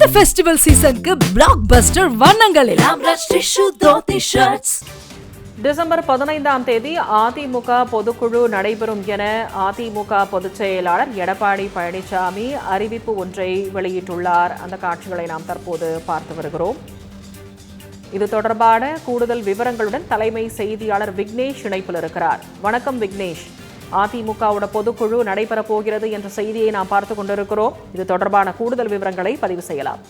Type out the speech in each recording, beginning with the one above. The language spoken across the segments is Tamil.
இந்த ஃபெஸ்டிவல் சீசனுக்கு பிளாக் பஸ்டர் வண்ணங்களில் டிசம்பர் பதினைந்தாம் தேதி அதிமுக பொதுக்குழு நடைபெறும் என அதிமுக பொதுச் செயலாளர் எடப்பாடி பழனிசாமி அறிவிப்பு ஒன்றை வெளியிட்டுள்ளார். அந்த காட்சிகளை நாம் தற்போது பார்த்து வருகிறோம். இது தொடர்பான கூடுதல் விவரங்களுடன் தலைமை செய்தியாளர் விக்னேஷ் இணைப்பில் இருக்கிறார். வணக்கம் விக்னேஷ். அதிமுகவோட பொதுக்குழு நடைபெறப் போகிறது என்ற செய்தியை நாம் பார்த்து கொண்டிருக்கிறோம். இது தொடர்பான கூடுதல் விவரங்களை பதிவு செய்யலாம்.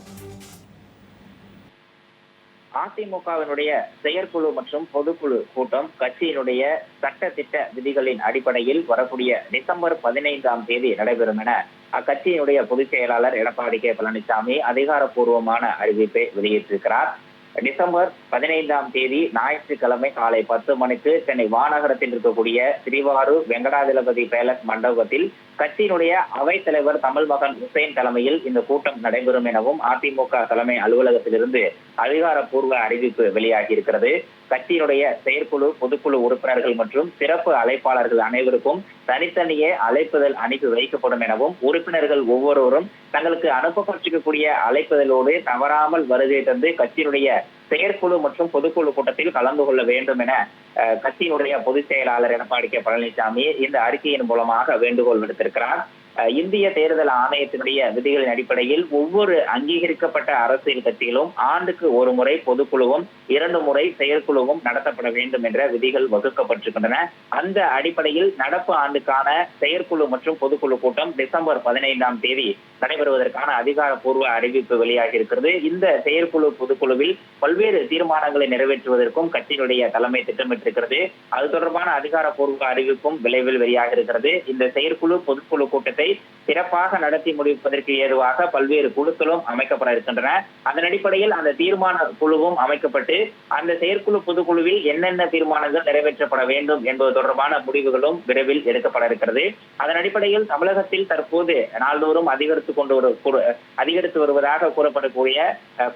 அதிமுகவினுடைய செயற்குழு மற்றும் பொதுக்குழு கூட்டம் கட்சியினுடைய சட்ட திட்ட விதிகளின் அடிப்படையில் வரக்கூடிய டிசம்பர் பதினைந்தாம் தேதி நடைபெறும் என அக்கட்சியினுடைய பொதுச் செயலாளர் எடப்பாடி கே பழனிசாமி அதிகாரப்பூர்வமான அறிவிப்பை வெளியிட்டிருக்கிறார். டிசம்பர் பதினைந்தாம் தேதி ஞாயிற்றுக்கிழமை காலை பத்து மணிக்கு சென்னை மாநகரத்தில் இருக்கக்கூடிய திருவாரூர் வெங்கடாதிலபதி பேலஸ் மண்டபத்தில் கட்சியினுடைய அவைத் தலைவர் தமிழ் மகன் ஹுசைன் தலைமையில் இந்த கூட்டம் நடைபெறும் எனவும் அதிமுக தலைமை அலுவலகத்திலிருந்து அதிகாரப்பூர்வ அறிவிப்பு வெளியாகி இருக்கிறது கட்சியினுடைய செயற்குழு பொதுக்குழு உறுப்பினர்கள் மற்றும் சிறப்பு அழைப்பாளர்கள் அனைவருக்கும் தனித்தனியே அழைப்புதல் அனுப்பி வைக்கப்படும் எனவும் உறுப்பினர்கள் ஒவ்வொருவரும் தங்களுக்கு அனுப்பப்பட்டிருக்கக்கூடிய அழைப்புதலோடு தவறாமல் வருகை தந்து கட்சியினுடைய செயற்குழு மற்றும் பொதுக்குழு கூட்டத்தில் கலந்து கொள்ள வேண்டும் என அஹ், கட்சியினுடைய பொதுச் செயலாளர் எடப்பாடி கே பழனிசாமி இந்த அறிக்கையின் மூலமாக வேண்டுகோள் விடுத்திருக்கிறார். இந்திய தேர்தல் ஆணையத்தினுடைய விதிகளின் அடிப்படையில் ஒவ்வொரு அங்கீகரிக்கப்பட்ட அரசியல் கட்சிகளும் ஆண்டுக்கு ஒரு முறை பொதுக்குழுவும் இரண்டு முறை செயற்குழுவும் நடத்தப்பட வேண்டும் என்ற விதிகள் வகுக்கப்பட்டிருக்கின்றன. அந்த அடிப்படையில் நடப்பு ஆண்டுக்கான செயற்குழு மற்றும் பொதுக்குழு கூட்டம் டிசம்பர் பதினைந்தாம் தேதி நடைபெறுவதற்கான அதிகாரப்பூர்வ அறிவிப்பு வெளியாகி இருக்கிறது. இந்த செயற்குழு பொதுக்குழுவில் பல்வேறு தீர்மானங்களை நிறைவேற்றுவதற்கும் கட்சியினுடைய தலைமை திட்டமிட்டிருக்கிறது. அது தொடர்பான அதிகாரப்பூர்வ அறிவிப்பும் விளைவில் வெளியாக இருக்கிறது. இந்த செயற்குழு பொதுக்குழு கூட்டத்தை தேர்தலை சிறப்பாக நடத்தி முடிப்பதற்கு ஏதுவாக பல்வேறு குழுக்களும் அமைக்கப்பட இருக்கின்றன. அதன் அடிப்படையில் அந்த தீர்மான குழுவும் அமைக்கப்பட்டு அந்த செயற்குழு பொதுக்குழுவில் என்னென்ன தீர்மானங்கள் நிறைவேற்றப்பட வேண்டும் என்பது தொடர்பான முடிவுகளும் விரைவில் எடுக்கப்பட இருக்கிறது. அதன் அடிப்படையில் தமிழகத்தில் தற்போது நாள்தோறும் அதிகரித்து கொண்டு வரு அதிகரித்து வருவதாக கூறப்படக்கூடிய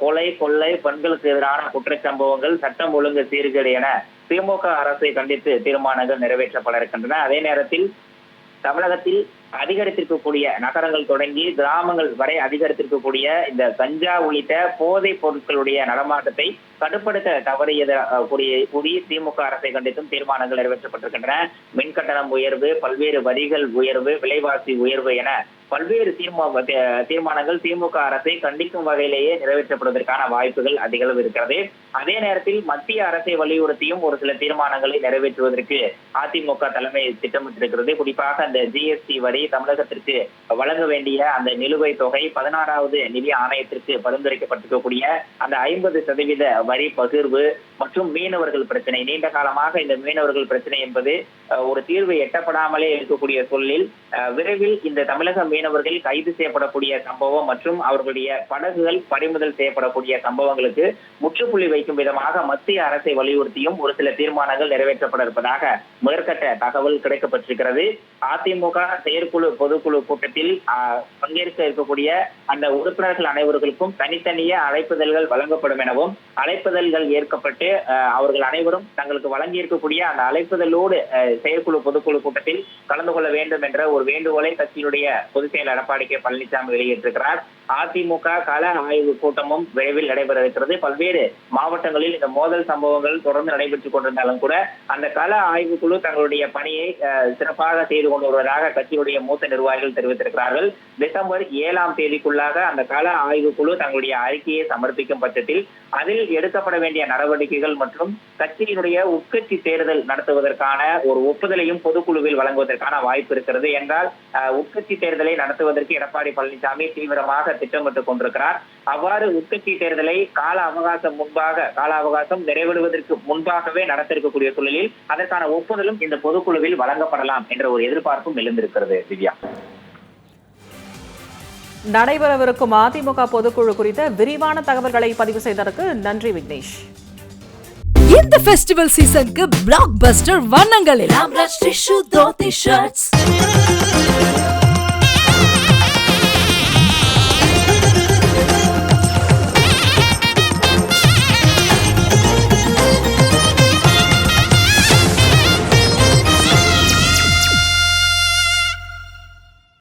கொலை கொள்ளை பெண்களுக்கு எதிரான குற்றச்சம்பவங்கள் சட்டம் ஒழுங்கு சீர்கேடு என திமுக அரசை கண்டித்து தீர்மானங்கள் நிறைவேற்றப்பட இருக்கின்றன. அதே நேரத்தில் தமிழகத்தில் அதிகரித்திருக்கக்கூடிய நகரங்கள் தொடங்கி கிராமங்கள் வரை அதிகரித்திருக்கக்கூடிய இந்த கஞ்சா உள்ளிட்ட போதைப் பொருட்களுடைய நடமாட்டத்தை கட்டுப்படுத்த தவறியத கூடிய கூடிய திமுக அரசை கண்டித்தும் தீர்மானங்கள் நிறைவேற்றப்பட்டிருக்கின்றன. மின்கட்டணம் உயர்வு பல்வேறு வரிகள் உயர்வு விலைவாசி உயர்வு என பல்வேறு தீர்மா தீர்மானங்கள் திமுக அரசை கண்டிக்கும் வகையிலேயே நிறைவேற்றப்படுவதற்கான வாய்ப்புகள் அதிக அளவு இருக்கிறது. அதே நேரத்தில் மத்திய அரசை வலியுறுத்தியும் ஒரு சில தீர்மானங்களை நிறைவேற்றுவதற்கு அதிமுக தலைமை திட்டமிட்டிருக்கிறது. குறிப்பாக அந்த ஜிஎஸ்டி வரி தொகையை தமிழகத்திற்கு வழங்க வேண்டிய அந்த நிலுவைத் தொகை பதினாறாவது நிதி ஆணையத்திற்கு பரிந்துரைக்கப்பட்டிருக்கக்கூடிய அந்த ஐம்பது சதவீத வரி பகிர்வு மற்றும் மீனவர்கள் பிரச்சனை. நீண்ட காலமாக இந்த மீனவர்கள் பிரச்சனை என்பது ஒரு தீர்வு எட்டப்படாமலே இருக்கக்கூடிய சூழலில் விரைவில் இந்த தமிழக மீனவர்கள் கைது செய்யப்படக்கூடிய சம்பவம் மற்றும் அவர்களுடைய படகுகள் பறிமுதல் செய்யப்படக்கூடிய சம்பவங்களுக்கு முற்றுப்புள்ளி வைக்கும் விதமாக மத்திய அரசை வலியுறுத்தியும் ஒரு சில தீர்மானங்கள் நிறைவேற்றப்பட இருப்பதாக முதற்கட்ட தகவல் கிடைக்கப்பட்டிருக்கிறது. அதிமுக செயற் செயற்குழு பொதுக்குழு கூட்டத்தில் பங்கேற்க இருக்கக்கூடிய அந்த உறுப்பினர்கள் அனைவர்களுக்கும் தனித்தனியே அழைப்புதல்கள் வழங்கப்படும் எனவும் அழைப்புதல்கள் ஏற்கப்பட்டு அவர்கள் அனைவரும் தங்களுக்கு வழங்கி இருக்கக்கூடிய அந்த அழைப்புதலோடு செயற்குழு பொதுக்குழு கூட்டத்தில் கலந்து கொள்ள வேண்டும் என்ற ஒரு வேண்டுகோளை கட்சியினுடைய பொதுச் செயலர் எடப்பாடி கே பழனிசாமி வெளியிட்டிருக்கிறார். அதிமுக கள ஆய்வு கூட்டமும் விரைவில் நடைபெற இருக்கிறது பல்வேறு மாவட்டங்களில் இந்த மோதல் சம்பவங்கள் தொடர்ந்து நடைபெற்றுக் கொண்டிருந்தாலும் கூட அந்த கள ஆய்வு குழு தங்களுடைய பணியை சிறப்பாக செய்து கொண்டு வருவதாக கட்சியுடைய மூத்த நிர்வாகிகள் தெரிவித்திருக்கிறார்கள். டிசம்பர் ஏழாம் தேதிக்குள்ளாக அந்த கள ஆய்வு குழு தங்களுடைய அறிக்கையை சமர்ப்பிக்கும் பட்சத்தில் அதில் எடுக்கப்பட வேண்டிய நடவடிக்கைகள் மற்றும் கட்சியினுடைய உட்கட்சி தேர்தல் நடத்துவதற்கான ஒரு ஒப்புதலையும் பொதுக்குழுவில் வழங்குவதற்கான வாய்ப்பு இருக்கிறது. என்றால் உட்கட்சி தேர்தலை நடத்துவதற்கு எடப்பாடி பழனிசாமி தீவிரமாக திட்டமிட்டுக் கொண்டிருக்கிறார். அவ்வாறு உட்கட்சி தேர்தலை கால அவகாசம் முன்பாக கால அவகாசம் நிறைவேறுவதற்கு முன்பாகவே நடத்த இருக்கக்கூடிய சூழலில் அதற்கான ஒப்புதலும் இந்த பொதுக்குழுவில் வழங்கப்படலாம் என்ற ஒரு எதிர்பார்ப்பும் எழுந்திருக்கிறது திவ்யா. நடைபெறவிருக்கும் அதிமுக பொதுக்குழு குறித்த விரிவான தகவல்களை பதிவு செய்ததற்கு நன்றி விக்னேஷ். இந்த ஃபெஸ்டிவல் சீசனுக்கு பிளாக் பஸ்டர் வண்ணங்களில்.